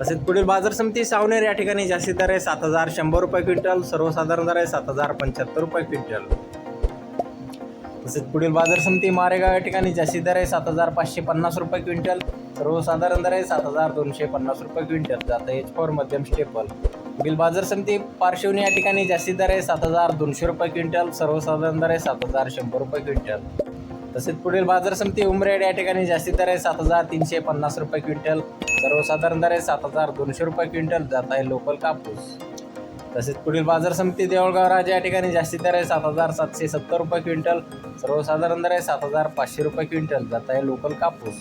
तसेच पुढील बाजार समिती सावनेर या ठिकाणी जास्तीत दर आहे सात हजार शंभर रुपये क्विंटल सर्वसाधारण दर आहे सात हजार पंच्याहत्तर रुपये क्विंटल. तसेच पुढील बाजार समिती मारेगाव या ठिकाणी जास्तीत दर आहे सात हजार पाचशे पन्नास रुपये क्विंटल सर्वसाधारण दर आहे सात हजार दोनशे पन्नास रुपये क्विंटल. जातं एच फोर मध्यम स्टेपल पुढील बाजार समिती पार्श्वनी या ठिकाणी जास्तीत दर आहे सात हजार दोनशे रुपये क्विंटल सर्वसाधारण दर आहे सात हजार शंभर रुपये क्विंटल. तसेच पुढील बाजार समिती उमरेड या ठिकाणी जास्तीत दर आहे सात हजार तीनशे पन्नास रुपये क्विंटल. सर्वसाधारण दर आहे सात हजार दोनशे रुपये क्विंटल. जात आहे लोकल कापूस. तसेच पुढील बाजार समिती देवळगाव राजा या ठिकाणी जास्तीत दर आहे सात हजार सातशे सत्तर रुपये क्विंटल. सर्वसाधारण दर आहे सात हजार पाचशे रुपये क्विंटल. जात आहे लोकल कापूस.